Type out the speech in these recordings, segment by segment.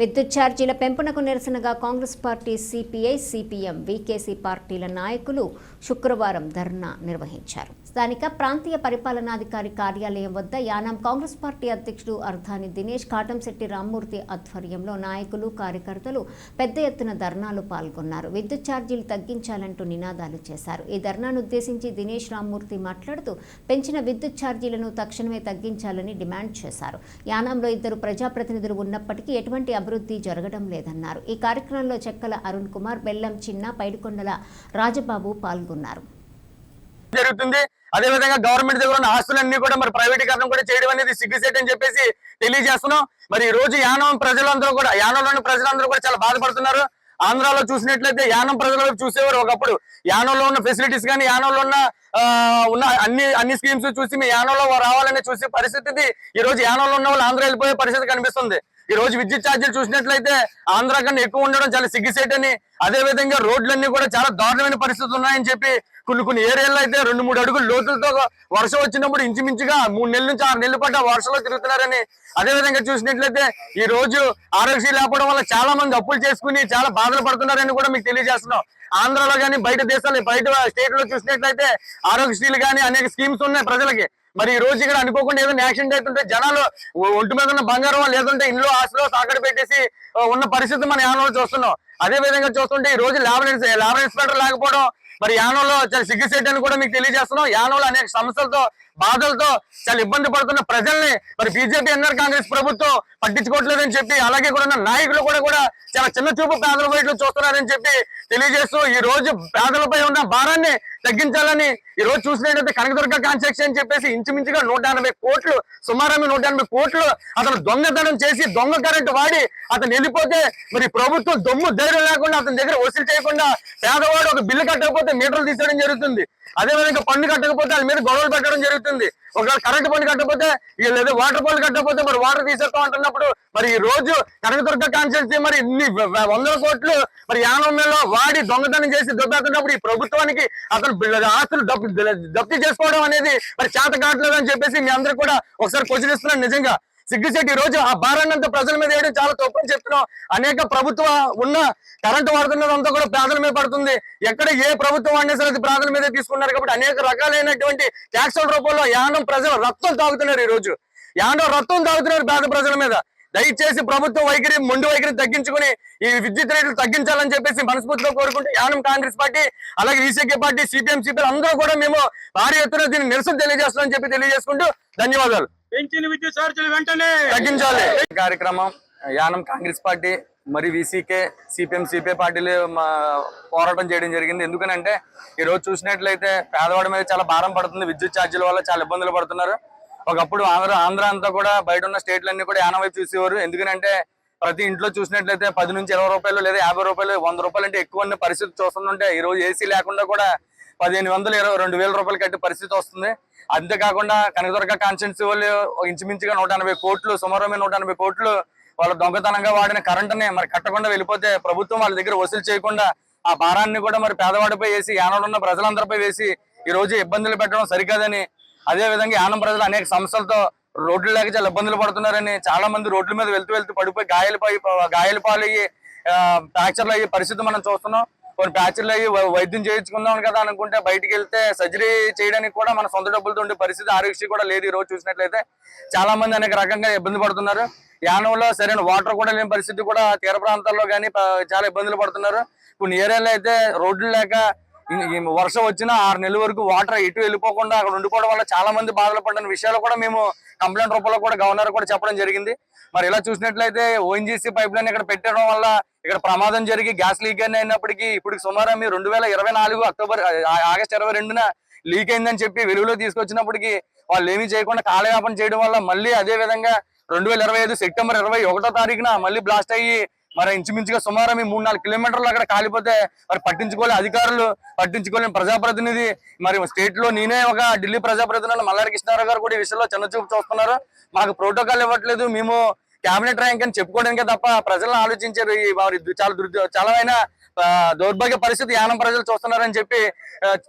విద్యుత్ ఛార్జీల పెంపునకు నిరసనగా Congress party CPI CPM VKC పార్టీల నాయకులు శుక్రవారం ధర్నా నిర్వహించారు. స్థానిక ప్రాంతీయ పరిపాలనాధికారి కార్యాలయం వద్ద యానాం కాంగ్రెస్ పార్టీ అధ్యక్షుడు అర్ధాని దినేష్ కాటంశెట్టి రామ్మూర్తి ఆధ్వర్యంలో నాయకులు కార్యకర్తలు పెద్ద ఎత్తున ధర్నాలు పాల్గొన్నారు. విద్యుత్ ఛార్జీలు తగ్గించాలంటూ నినాదాలు చేశారు. ఈ ధర్నాను ఉద్దేశించి దినేష్ రామ్మూర్తి మాట్లాడుతూ పెంచిన విద్యుత్ ఛార్జీలను తక్షణమే తగ్గించాలని డిమాండ్ చేశారు. యానాంలో ఇద్దరు ప్రజాప్రతినిధులు ఉన్నప్పటికీ ఎటువంటి అభివృద్ధి జరగడం లేదన్నారు. ఈ కార్యక్రమంలో చెక్కల అరుణ్ కుమార్ బెల్లం చిన్న పైడికొండల రాజబాబు పాల్గొన్నారు. జరుగుతుంది. అదే విధంగా గవర్నమెంట్ దగ్గర ఉన్న ఆస్తులన్నీ కూడా మరి ప్రైవేటీకరణ కూడా చేయడం అనేది సిగ్గుసేట్ అని చెప్పేసి తెలియజేస్తున్నాం. మరి ఈ రోజు యానం ప్రజలందరూ కూడా యానంలోని ప్రజలందరూ కూడా చాలా బాధపడుతున్నారు. ఆంధ్రాలో చూసినట్లయితే యానం ప్రజల చూసేవారు ఒకప్పుడు. యానంలో ఉన్న ఫెసిలిటీస్ కానీ యానంలో ఉన్న ఉన్న అన్ని అన్ని స్కీమ్స్ చూసి మీ యానంలో రావాలని చూసే పరిస్థితి ఈ రోజు యానంలో ఉన్న వాళ్ళు ఆంధ్ర వెళ్ళిపోయే పరిస్థితి కనిపిస్తుంది. ఈ రోజు విద్యుత్ ఛార్జీలు చూసినట్లయితే ఆంధ్ర కన్నా ఎక్కువ ఉండడం చాలా సిగ్గుసేట్ అని అదే విధంగా రోడ్లన్నీ కూడా చాలా దారుణమైన పరిస్థితులు ఉన్నాయని చెప్పి కొన్ని కొన్ని ఏరియాల్లో అయితే రెండు మూడు అడుగులు లోతులతో వర్షం వచ్చినప్పుడు ఇంచుమించుగా మూడు నెలల నుంచి ఆరు నెలల పాటు వర్షంలో తిరుగుతున్నారని అదే విధంగా చూసినట్లయితే ఈ రోజు ఆరోగ్య లేకపోవడం వల్ల చాలా మంది అప్పులు చేసుకుని చాలా బాధలు పడుతున్నారని కూడా మీకు తెలియజేస్తున్నాం. ఆంధ్రాలో కానీ బయట దేశాలు బయట స్టేట్లో చూసినట్లయితే ఆరోగ్యశ్రీలు కానీ అనేక స్కీమ్స్ ఉన్నాయి ప్రజలకి. మరి ఈ రోజు ఇక్కడ అనుకోకుండా ఏదైనా యాక్సిడెంట్ అవుతుంటే జనాలు ఒంటి మీద ఉన్న బంగారం లేదంటే ఇంట్లో ఆశలో సాకడ పెట్టేసి ఉన్న పరిస్థితి మన యానంలో చూస్తున్నాం. అదే విధంగా చూస్తుంటే ఈ రోజు లేబర్ లేబర్ ఇన్స్పెక్టర్ లేకపోవడం మరి యానంలో చాలా సిగ్గుసేట్ అని కూడా మీకు తెలియజేస్తున్నాం. యానంలో అనేక సమస్యలతో బాధలతో చాలా ఇబ్బంది పడుతున్న ప్రజల్ని మరి బీజేపీ ఎన్ఆర్ కాంగ్రెస్ ప్రభుత్వం పట్టించుకోవట్లేదని చెప్పి అలాగే కూడా ఉన్న నాయకులు కూడా కూడా చాలా చిన్న చూపు పేదల వైట్లు చూస్తున్నారని చెప్పి తెలియజేస్తూ ఈ రోజు పేదలపై ఉన్న భారాన్ని తగ్గించాలని ఈ రోజు చూసినట్టయితే కనకదుర్గ కాన్స్ట్రక్షన్ అని చెప్పేసి ఇంచుమించుగా నూట ఎనభై కోట్లు సుమారు నూట ఎనభై కోట్లు అతను దొంగతనం చేసి దొంగ కరెంటు వాడి అతను వెళ్ళిపోతే మరి ప్రభుత్వం దొమ్ము ధైర్యం లేకుండా అతని దగ్గర వసూలు చేయకుండా పేదవాడు ఒక బిల్లు కట్టకపోతే మీటర్లు తీసేయడం జరుగుతుంది. అదే విధంగా పన్ను కట్టకపోతే వాళ్ళ మీద గొడవలు పెట్టడం జరుగుతుంది. ఒకవేళ కరెంట్ పని కట్టకపోతే లేదా వాటర్ పన్ను కట్టకపోతే మరి వాటర్ తీసేస్తాం అంటున్నప్పుడు మరి ఈ రోజు కనకదుర్గ కాన్స్టిట్యూన్సీ మరి ఇన్ని వందల కోట్లు మరి యానోమేలో వాడి దొంగతనం చేసి దొబ్బేస్తున్నప్పుడు ఈ ప్రభుత్వానికి అతను ఆస్తులు జప్తి చేసుకోవడం అనేది మరి చేత కావట్లేదు అని చెప్పేసి మీ అందరూ కూడా ఒకసారి క్వశ్చన్ ఇస్తున్నాను నిజంగా. సిగ్గుసేటి ఈ రోజు ఆ భారాన్ని ప్రజల మీద వేయడం చాలా తప్పని చెప్తున్నాం అనేక ప్రభుత్వ ఉన్న కరెంటు వాడుతున్నదంతా కూడా ప్రాధల మీద పడుతుంది. ఎక్కడ ఏ ప్రభుత్వం వాడినా సరే ప్రాధల మీద తీసుకున్నారు కాబట్టి అనేక రకాలైనటువంటి ట్యాక్సుల రూపంలో యానం ప్రజలు రక్తం తాగుతున్నారు ఈ రోజు. యానం రక్తం తాగుతున్నారు పేద ప్రజల మీద. దయచేసి ప్రభుత్వ వైఖరి మొండి వైఖరి తగ్గించుకుని ఈ విద్యుత్ రేట్లు తగ్గించాలని చెప్పేసి మనస్ఫూర్తిగా కోరుకుంటూ యానం కాంగ్రెస్ పార్టీ అలాగే ఈసీకే పార్టీ సిపిఎం సిపిఎం అందరూ కూడా మేము భారీ ఎత్తున దీన్ని నిరసన తెలియజేస్తామని చెప్పి తెలియజేసుకుంటూ ధన్యవాదాలు. పెంచిన విద్యుత్ ఛార్జీలు వెంటనే తగ్గించాలి. కార్యక్రమం యానం కాంగ్రెస్ పార్టీ మరి విసికే సిపిఎం సిపిఐ పార్టీలు మా పోరాటం చేయడం జరిగింది. ఎందుకనంటే ఈ రోజు చూసినట్లయితే పేదవాడి మీద చాలా భారం పడుతుంది విద్యుత్ ఛార్జీల వల్ల చాలా ఇబ్బందులు పడుతున్నారు. ఒకప్పుడు ఆంధ్ర ఆంధ్ర అంతా కూడా బయట ఉన్న స్టేట్లన్నీ కూడా యానం వైపు చూసేవారు. ఎందుకంటే ప్రతి ఇంట్లో చూసినట్లయితే పది నుంచి ఇరవై రూపాయలు లేదా యాభై రూపాయలు వంద రూపాయలు అంటే ఎక్కువ పరిస్థితి చూస్తుంటే ఈ రోజు ఏసీ లేకుండా కూడా పదిహేను వందలు ఇరవై రెండు వేల రూపాయలు కట్టే పరిస్థితి వస్తుంది. అంతేకాకుండా కనకదుర్గ కాన్స్టిట్యూన్సీ వాళ్ళు ఇంచుమించుగా నూట ఎనభై కోట్లు సుమారు నూట ఎనభై కోట్లు వాళ్ళు దొంగతనంగా వాడిన కరెంటుని మరి కట్టకుండా వెళ్ళిపోతే ప్రభుత్వం వాళ్ళ దగ్గర వసూలు చేయకుండా ఆ భారాన్ని కూడా మరి పేదవాడిపై వేసి యానంలో ఉన్న ప్రజలందరిపై వేసి ఈ రోజు ఇబ్బందులు పెట్టడం సరికాదని అదే విధంగా యానం ప్రజలు అనేక సమస్యలతో రోడ్లు లేక చాలా ఇబ్బందులు పడుతున్నారని చాలా మంది రోడ్ల మీద వెళ్తూ వెళ్తూ పడిపోయి గాయాలపై గాయాల పాలయ్యి ఫ్రాక్చర్లు అయ్యే పరిస్థితి మనం చూస్తున్నాం. కొన్ని ఫ్రాక్చర్లు అయ్యి వైద్యం చేయించుకుందాం కదా అనుకుంటే బయటికి వెళ్తే సర్జరీ చేయడానికి కూడా మన సొంత డబ్బులతో ఉండే పరిస్థితి ఆరోగ్యశ్రీ కూడా లేదు ఈ రోజు చూసినట్లయితే. చాలా మంది అనేక రకంగా ఇబ్బంది పడుతున్నారు. యానంలో సరైన వాటర్ కూడా లేని పరిస్థితి కూడా తీర ప్రాంతాల్లో కానీ చాలా ఇబ్బందులు పడుతున్నారు. కొన్ని ఏరియాలో అయితే రోడ్లు లేక వర్షం వచ్చినా ఆరు నెలల వరకు వాటర్ ఎటు వెళ్ళిపోకుండా అక్కడ ఉండిపోవడం వల్ల చాలా మంది బాధలు పడిన విషయాలు కూడా మేము కంప్లైంట్ రూపంలో కూడా గవర్నర్ కూడా చెప్పడం జరిగింది. మరి ఇలా చూసినట్లయితే ఓఎన్జీసీ పైప్ లైన్ ఇక్కడ పెట్టడం వల్ల ఇక్కడ ప్రమాదం జరిగి గ్యాస్ లీక్ అని అయినప్పటికీ ఇప్పుడు సుమారు మీ రెండు వేల ఇరవై నాలుగు అక్టోబర్ ఆగస్ట్ ఇరవై రెండున లీక్ అయిందని చెప్పి వెలుగులో తీసుకొచ్చినప్పటికీ వాళ్ళు ఏమీ చేయకుండా కాలయాపన చేయడం వల్ల మళ్ళీ అదే విధంగా రెండు వేల ఇరవై ఐదు సెప్టెంబర్ ఇరవై ఒకటో తారీఖున మళ్ళీ బ్లాస్ట్ అయ్యి మరి ఇంచుమించుగా సుమారు మీ మూడు నాలుగు కిలోమీటర్లు అక్కడ కాలిపోతే మరి పట్టించుకోలే అధికారులు పట్టించుకోలేని ప్రజాప్రతినిధి. మరి స్టేట్లో నేనే ఒక ఢిల్లీ ప్రజాప్రతినిధి మల్లారి కృష్ణారావు గారు కూడా ఈ విషయంలో చిన్నచూపు చూస్తున్నారు. మాకు ప్రోటోకాల్ ఇవ్వట్లేదు మేము క్యాబినెట్ ర్యాంక్ అని చెప్పుకోవడానికే తప్ప ప్రజలను ఆలోచించారు. ఈ వారి చాలా దుర్ద చాలా అయినా దౌర్భాగ్య పరిస్థితి యానం ప్రజలు చూస్తున్నారని చెప్పి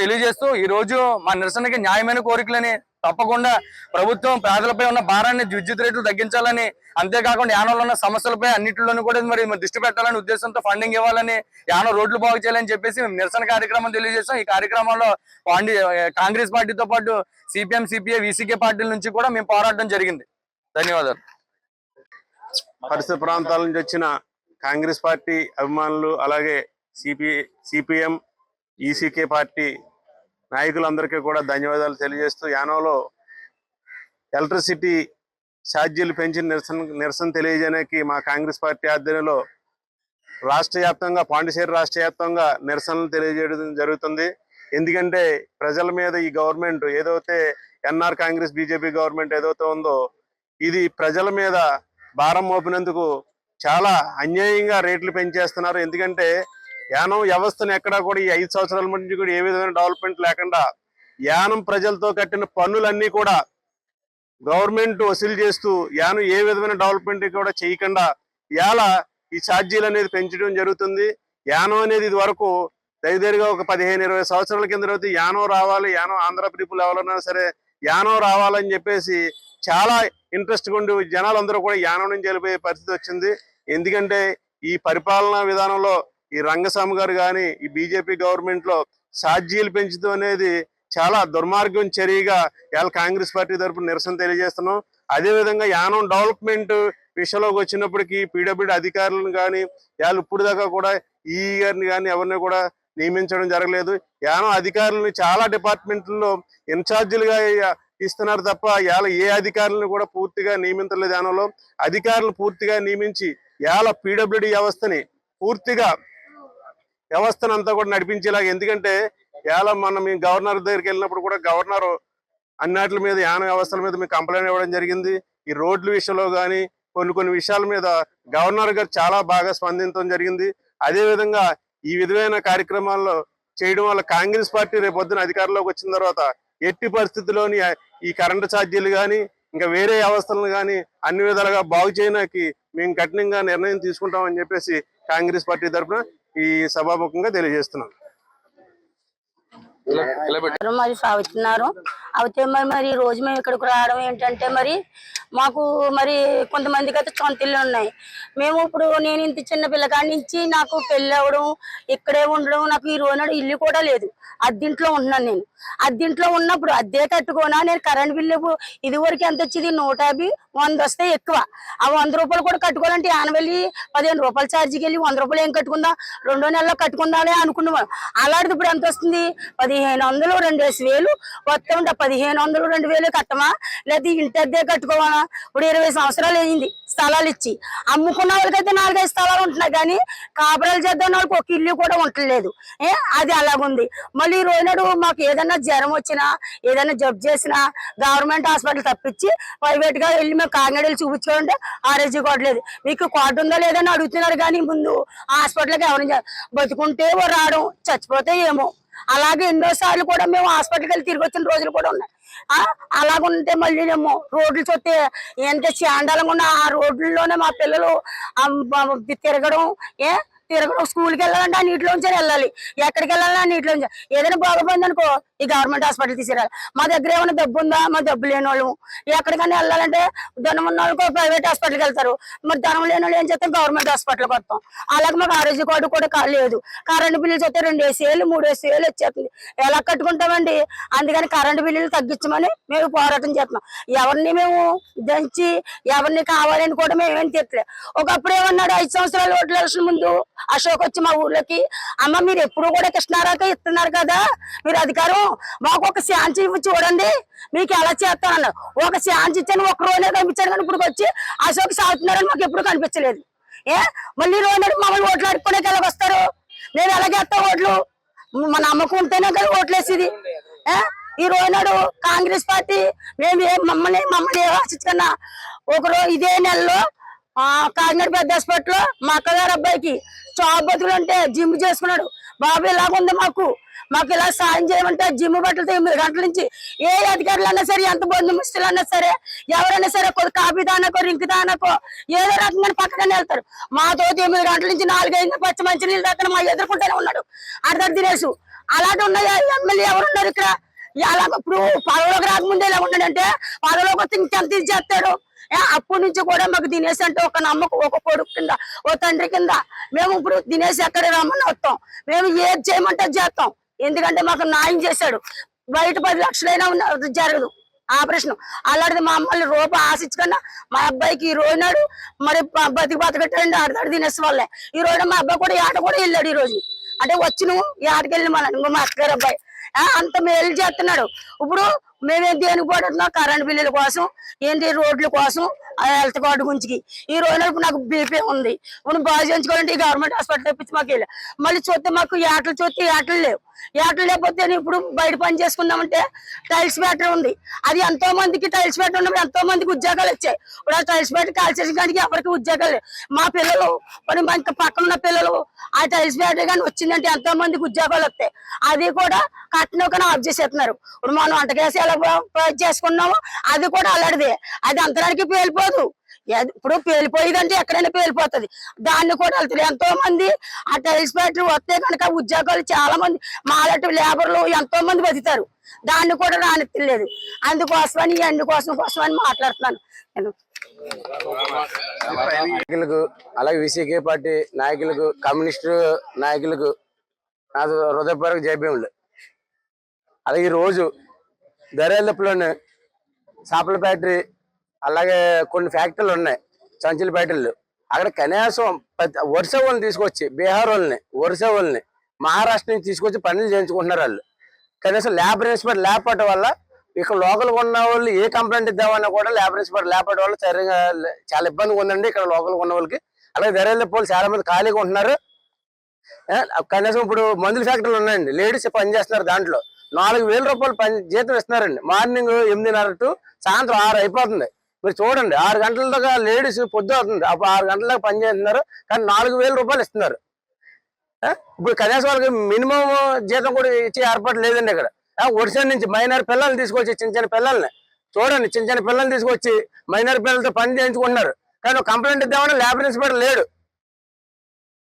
తెలియజేస్తూ ఈ రోజు మా నిరసనకి న్యాయమైన కోరికలని తప్పకుండా ప్రభుత్వం పేదలపై ఉన్న భారాన్ని విద్యుత్ రేట్లు తగ్గించాలని అంతేకాకుండా యానంలో ఉన్న సమస్యలపై అన్నింటిలోనూ కూడా మరి మరి దృష్టి పెట్టాలని ఉద్దేశంతో ఫండింగ్ ఇవ్వాలని యానం రోడ్లు బాగు చేయాలని చెప్పేసి మేము నిరసన కార్యక్రమం తెలియజేస్తాం ఈ కార్యక్రమంలో పాండి కాంగ్రెస్ పార్టీతో పాటు సిపిఎం సిపిఐ విసికే పార్టీల నుంచి కూడా మేము పోరాడడం జరిగింది. ధన్యవాదాలు. పరిసర ప్రాంతాల నుంచి వచ్చిన కాంగ్రెస్ పార్టీ అభిమానులు అలాగే సిపి సిపిఎం ఈసీకే పార్టీ నాయకులందరికీ కూడా ధన్యవాదాలు తెలియజేస్తూ యానోలో ఎలక్ట్రిసిటీ ఛార్జీలు పెంచిన నిరసన నిరసన తెలియజేయడానికి మా కాంగ్రెస్ పార్టీ ఆధ్వర్యంలో రాష్ట్ర వ్యాప్తంగా పాండిచేరి రాష్ట్ర వ్యాప్తంగా నిరసనలు తెలియజేయడం జరుగుతుంది. ఎందుకంటే ప్రజల మీద ఈ గవర్నమెంట్ ఏదైతే ఎన్ఆర్ కాంగ్రెస్ బీజేపీ గవర్నమెంట్ ఏదైతే ఉందో ఇది ప్రజల మీద భారం మోపినందుకు చాలా అన్యాయంగా రేట్లు పెంచేస్తున్నారు. ఎందుకంటే యానం వ్యవస్థను ఎక్కడా కూడా ఈ ఐదు సంవత్సరాల నుంచి కూడా ఏ విధమైన డెవలప్మెంట్ లేకుండా యానం ప్రజలతో కట్టిన పన్నులన్నీ కూడా గవర్నమెంట్ వసూలు చేస్తూ యానం ఏ విధమైన డెవలప్మెంట్ కూడా చేయకుండా ఇవాళ ఈ ఛార్జీలు అనేది పెంచడం జరుగుతుంది. యానం అనేది ఇది వరకు దగ్గరగా ఒక పదిహేను ఇరవై సంవత్సరాల కింద అయితే యానం రావాలి యానం ఆంధ్ర పీపుల్ ఎవరైనా సరే యానం రావాలని చెప్పేసి చాలా ఇంట్రెస్ట్ ఉండి జనాలందరూ కూడా యానం నుంచి వెళ్ళిపోయే పరిస్థితి వచ్చింది. ఎందుకంటే ఈ పరిపాలనా విధానంలో ఈ రంగస్వామి గారు కానీ ఈ బీజేపీ గవర్నమెంట్లో లో పెంచుతూ అనేది చాలా దుర్మార్గం చర్యగా ఇవాళ కాంగ్రెస్ పార్టీ తరపున నిరసన తెలియజేస్తున్నాం. అదే విధంగా యానం డెవలప్మెంట్ విషయంలోకి వచ్చినప్పటికీ పీడబ్ల్యూడీ అధికారులను కానీ ఇవాళ ఇప్పుడు దాకా కూడా ఈ గారిని కానీ ఎవరిని కూడా నియమించడం జరగలేదు. యానం అధికారులను చాలా డిపార్ట్మెంట్లలో ఇన్ఛార్జీలుగా ఇస్తున్నారు తప్ప ఇవాళ ఏ అధికారులను కూడా పూర్తిగా నియమించలేదు యానంలో. అధికారులు పూర్తిగా నియమించి ఇవాళ పీడబ్ల్యూడీ వ్యవస్థని పూర్తిగా వ్యవస్థను అంతా కూడా నడిపించేలాగా. ఎందుకంటే ఇవాళ మనం మేము గవర్నర్ దగ్గరికి వెళ్ళినప్పుడు కూడా గవర్నర్ అన్నిటి మీద యాన వ్యవస్థల మీద మేము కంప్లైంట్ ఇవ్వడం జరిగింది. ఈ రోడ్ల విషయంలో కానీ కొన్ని కొన్ని విషయాల మీద గవర్నర్ గారు చాలా బాగా స్పందించడం జరిగింది. అదే విధంగా ఈ విధమైన కార్యక్రమాల్లో చేయడం వల్ల కాంగ్రెస్ పార్టీ రేపొద్దున అధికారంలోకి వచ్చిన తర్వాత ఎట్టి పరిస్థితుల్లోని ఈ కరెంటు ఛార్జీలు కానీ ఇంకా వేరే వ్యవస్థలను కానీ అన్ని విధాలుగా బాగు చేయడానికి మేము కఠినంగా నిర్ణయం తీసుకుంటామని చెప్పేసి కాంగ్రెస్ పార్టీ తరఫున ఈ సభాముఖంగా తెలియజేస్తున్నాం మరి సాగుతున్నారు. అయితే మరి మరి రోజు మేము ఇక్కడికి రావడం ఏంటంటే మరి మాకు మరి కొంతమందికి అయితే సొంత ఇల్లు ఉన్నాయి. మేము ఇప్పుడు నేను ఇంత చిన్న పిల్లకాడి నుంచి నాకు పెళ్ళి అవ్వడం ఇక్కడే ఉండడం నాకు ఈ రోజు ఇల్లు కూడా లేదు. అద్దెంట్లో ఉంటున్నాను నేను. అద్దెంట్లో ఉన్నప్పుడు అద్దె కట్టుకోనా నేను కరెంట్ బిల్లు ఇది వరకు ఎంత వచ్చింది? నూట యాభై వంద వస్తే ఎక్కువ. ఆ వంద రూపాయలు కూడా కట్టుకోవాలంటే ఆన వెళ్ళి పదిహేను రూపాయలు ఛార్జీకి వెళ్ళి వంద రూపాయలు ఏం కట్టుకుందాం? రెండో నెలలో కట్టుకుందామని అనుకున్నాం. అలాంటిది ఇప్పుడు ఎంత వస్తుంది? పదిహేను వందలు రెండు వేలు. వస్తూ ఉంటే పదిహేను వందలు రెండు వేలు కట్టమా? లేదా ఇంటి అద్దె కట్టుకోవాలా? ఇప్పుడు ఇరవై సంవత్సరాలు అయింది స్థలాలు ఇచ్చి. అమ్ముకున్న వాళ్ళకైతే నాలుగైదు స్థలాలు ఉంటున్నాయి కానీ కాపురాలు చేద్దాం వాళ్ళకి ఒక ఇల్లు కూడా ఉండలేదు ఏ? అది అలాగుంది. మళ్ళీ ఈ రోజునాడు మాకు ఏదైనా జ్వరం వచ్చినా ఏదైనా జబ్బు చేసినా గవర్నమెంట్ హాస్పిటల్ తప్పించి ప్రైవేట్గా వెళ్ళి మేము కాకినాడ వెళ్ళి చూపించుకోవాలంటే ఆరోగ్య కార్డు లేదు. మీకు కార్డు ఉందా లేదని అడుగుతున్నారు కానీ ముందు హాస్పిటల్కి ఎవరు బతుకుంటే రావడం చచ్చిపోతే ఏమో. అలాగే ఎన్నో సార్లు కూడా మేము హాస్పిటల్కి వెళ్ళి తిరిగి వచ్చిన రోజులు కూడా ఉన్నాయి. అలాగుంటే మళ్ళీ మేము రోడ్లు చూస్తే ఎంత చాండాలంగా ఉన్న ఆ రోడ్లలోనే మా పిల్లలు తిరగడం ఏ? తిరగడం స్కూల్కి వెళ్ళాలంటే ఆ నీటిలోంచి వెళ్ళాలి. ఎక్కడికి వెళ్ళాలి ఆ నీటిలోంచి. ఏదైనా బాగుపోయింది అనుకో ఈ గవర్నమెంట్ హాస్పిటల్ తీసుకురాలి. మా దగ్గర ఏమైనా దెబ్బ ఉందా? మా దబ్బు లేని వాళ్ళు ఎక్కడికైనా వెళ్ళాలంటే ధనం ఉన్న వాళ్ళకి ప్రైవేట్ హాస్పిటల్కి వెళ్తారు. మరి ధనం లేని వాళ్ళు ఏం చేస్తాం? గవర్నమెంట్ హాస్పిటల్కి వస్తాం. అలాగే మాకు ఆరోగ్య కార్డు కూడా లేదు. కరెంటు బిల్లులు చూస్తే రెండు వేసేళ్ళు మూడు వేసేళ్ళు వచ్చేస్తుంది. ఎలా కట్టుకుంటామండి? అందుకని కరెంటు బిల్లులు తగ్గించమని మేము పోరాటం చేస్తున్నాం. ఎవరిని మేము దంచి ఎవరిని కావాలని కూడా మేము ఏం ఒకప్పుడు ఏమన్నాడు? ఐదు సంవత్సరాలు ఓట్లు వేసిన ముందు అశోక్ వచ్చి మా ఊర్లోకి అమ్మ మీరు ఎప్పుడు కూడా కృష్ణారాక ఇస్తున్నారు కదా? మీరు అధికారం మాకు ఒక శాంచి చూడండి మీకు ఎలా చేస్తానన్న ఒక శాంచి ఇచ్చాను ఒక రోజునే కనిపించాను కానీ ఇప్పుడు వచ్చి అశోక్ సాగుతున్నారని మాకు ఎప్పుడు కనిపించలేదు. ఏ? మళ్ళీ రోజు మమ్మల్ని ఓట్లు అడుక్కునే ఎలా వస్తారు? నేను ఎలాగేస్తా ఓట్లు? మన నమ్మకం ఉంటేనే కదా ఓట్లేసేది. ఏ? ఈ రోజునాడు కాంగ్రెస్ పార్టీ మేము ఏ మమ్మల్ని మమ్మల్ని ఏ ఆశించుకున్నా ఒకరోజు ఇదే నెలలో కాకినాడ పెద్ద హాస్పిటల్లో మా అక్కగారు అబ్బాయికి చావు బతుకులు అంటే జిమ్ చేసుకున్నాడు. బాబు ఇలాగుంది మాకు? మాకు ఇలా సాయం చేయమంటే జిమ్ బట్టలు ఎనిమిది గంటల నుంచి ఏ అధికారులు అన్నా సరే ఎంత బంధుమిస్తులు అన్నా సరే ఎవరైనా సరే కొద్ది కాఫీ దానకో రింక్ దానకో ఏదో రకంగా పక్కగానే వెళ్తారు. మాతో ఎనిమిది గంటల నుంచి నాలుగైదు పచ్చి మంచి నీళ్ళు తక్కన మా ఎదుర్కొంటూనే ఉన్నాడు. అర్థం తినేసు అలాంటి ఉన్నాయా? ఎమ్మెల్యే ఎవరున్నారు ఇక్కడ? ఇలా ఇప్పుడు పదవిలోకి రాకముందే ఎలా ఉన్నాడంటే పదవిలోకి వస్తే ఇంకెంత ఇది చేస్తాడు? అప్పటి నుంచి కూడా మాకు దినేష్ అంటే ఒక నమ్మకం ఒక కొడుకు కింద ఓ తండ్రి కింద. మేము ఇప్పుడు దినేష్ ఎక్కడ రమ్మని వస్తాం. మేము ఏది చేయమంటే చేస్తాం. ఎందుకంటే మాకు న్యాయం చేశాడు. బయట పది లక్షలైనా ఉన్న జరగదు. ఆపరేషన్. అలాంటిది మా అమ్మల్ని రూపాయి ఆశించకుండా మా అబ్బాయికి ఈ రోజు నాడు మరి బతికి బతకట్టండి ఆడతాడు తినేసి వాళ్ళే. ఈ రోజు మా అబ్బాయి కూడా ఈ ఆట కూడా వెళ్ళాడు ఈ రోజు. అంటే వచ్చి నువ్వు ఈ ఆటకి వెళ్ళి మన మా అక్కగారు అబ్బాయి. అంత మేలు చేస్తున్నాడు. ఇప్పుడు మేమేం దేనికి పడుతున్నాం కరెంట్ బిల్లుల కోసం ఏంటి రోడ్ల కోసం ఆ హెల్త్ కార్డు గురించి. ఈ రోజు నాకు బీపీ ఉంది. ఇప్పుడు బాగా చేయించుకోవాలంటే ఈ గవర్నమెంట్ హాస్పిటల్ తెప్పించి మాకు వెళ్ళి మళ్ళీ చూస్తే మాకు ఏటలు చూస్తే ఏటలు లేవు. ఏటలు లేకపోతే నేను ఇప్పుడు బయట పని చేసుకుందామంటే టైల్స్ బ్యాటర్ ఉంది. అది ఎంతో మందికి టైల్స్ బ్యాటర్ ఉన్నప్పుడు ఎంతో మందికి ఉద్యోగాలు వచ్చాయి. ఇప్పుడు ఆ టైల్స్ బ్యాటర్ కాల్చేసిన కానీ ఎవరికి ఉద్యోగాలు మా పిల్లలు మరి మా ఇంకా పక్కన ఉన్న పిల్లలు ఆ టైల్స్ బ్యాటర్ కానీ వచ్చిందంటే ఎంతో మందికి ఉద్యోగాలు వస్తాయి. అది కూడా కట్నం కానీ ఆఫ్ చేసేస్తున్నారు. ఇప్పుడు మనం వంట గ్యాస్ చేసుకున్నామో అది కూడా అలాంటిదే అది అంతరానికి పేలిపోదు. ఇప్పుడు పేలిపోయేదంటే ఎక్కడైనా పేలిపోతుంది. దాన్ని కూడా వెళ్తారు ఎంతో మంది ఆ టైల్స్ ఫ్యాక్టరీ వస్తే కనుక ఉద్యోగాలు చాలా మంది మాలాంటి లేబర్లు ఎంతో మంది బతుకుతారు. దాన్ని కూడా రానిత్తలేదు. అందుకోసమని అందుకోసం కోసం అని మాట్లాడుతున్నాను. నేను నాయకులకు అలాగే విసికే పార్టీ నాయకులకు కమ్యూనిస్టు నాయకులకు నాకు హృదయపూర్వక జయభీములు అలాగే ఈ రోజు దర్యాలపులోని చేపల ఫ్యాక్టరీ అలాగే కొన్ని ఫ్యాక్టరీలు ఉన్నాయి. సంచుల ఫ్యాక్టరీలు. అక్కడ కనీసం వరుస వాళ్ళని తీసుకొచ్చి బీహార్ వాళ్ళని వరుస వాళ్ళని మహారాష్ట్ర నుంచి తీసుకొచ్చి పనులు చేయించుకుంటున్నారు వాళ్ళు. కనీసం లేబర్ ఇన్స్పెక్టర్ లేకపోవటం వల్ల ఇక్కడ లోకల్ ఉన్న వాళ్ళు ఏ కంప్లైంట్ ఇద్దామన్నా కూడా లేబర్ ఇన్స్పెక్టర్ లేకపోవడం వల్ల సరిగా చాలా ఇబ్బందిగా ఉందండి ఇక్కడ లోకల్ ఉన్న వాళ్ళకి. అలాగే ధరల పోలు చాలా మంది ఖాళీగా ఉంటున్నారు. కనీసం ఇప్పుడు మందుల ఫ్యాక్టరీలు ఉన్నాయండి. లేడీస్ పని చేస్తున్నారు దాంట్లో. నాలుగు వేల రూపాయలు పని జీతం ఇస్తున్నారండి. మార్నింగ్ ఎనిమిదిన్నర టు సాయంత్రం ఆరు అయిపోతుంది. మీరు చూడండి ఆరు గంటల దాకా లేడీస్ పొద్దు అవుతుంది. అప్పుడు ఆరు గంటల దాకా పని చేస్తున్నారు కానీ నాలుగు వేల రూపాయలు ఇస్తున్నారు. ఇప్పుడు కనీసం వాళ్ళకి మినిమం జీతం కూడా ఇచ్చే ఏర్పాటు లేదండి ఇక్కడ. ఒడిశా నుంచి మైనర్ పిల్లల్ని తీసుకొచ్చి చిన్న చిన్న పిల్లల్ని చూడండి చిన్న చిన్న పిల్లల్ని తీసుకొచ్చి మైనర్ పిల్లలతో పని చేయించుకుంటున్నారు. కానీ ఒక కంప్లైంట్ ఇద్దామని ల్యాబ్ ఇన్స్పెక్టర్ లేడు.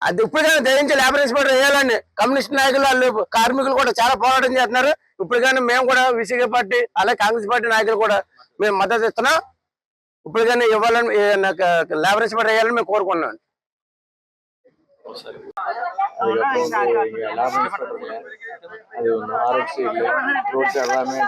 అది ఇప్పటికైనా దయించి లేబర్ ఇన్స్పెక్టర్ వేయాలని కమ్యూనిస్ట్ నాయకులు వాళ్ళు కార్మికులు కూడా చాలా పోరాటం చేస్తున్నారు. ఇప్పటికైనా మేము కూడా విసిగ పార్టీ అలాగే కాంగ్రెస్ పార్టీ నాయకులు కూడా మేము మద్దతు ఇస్తున్నాం. ఇప్పటికైనా ఇవ్వాలని నాకు లేబర్ ఇన్స్పెక్టర్ వేయాలని మేము కోరుకున్నాం ರೋಡ್ಸ್ ಎಲ್ಲಾಮೇ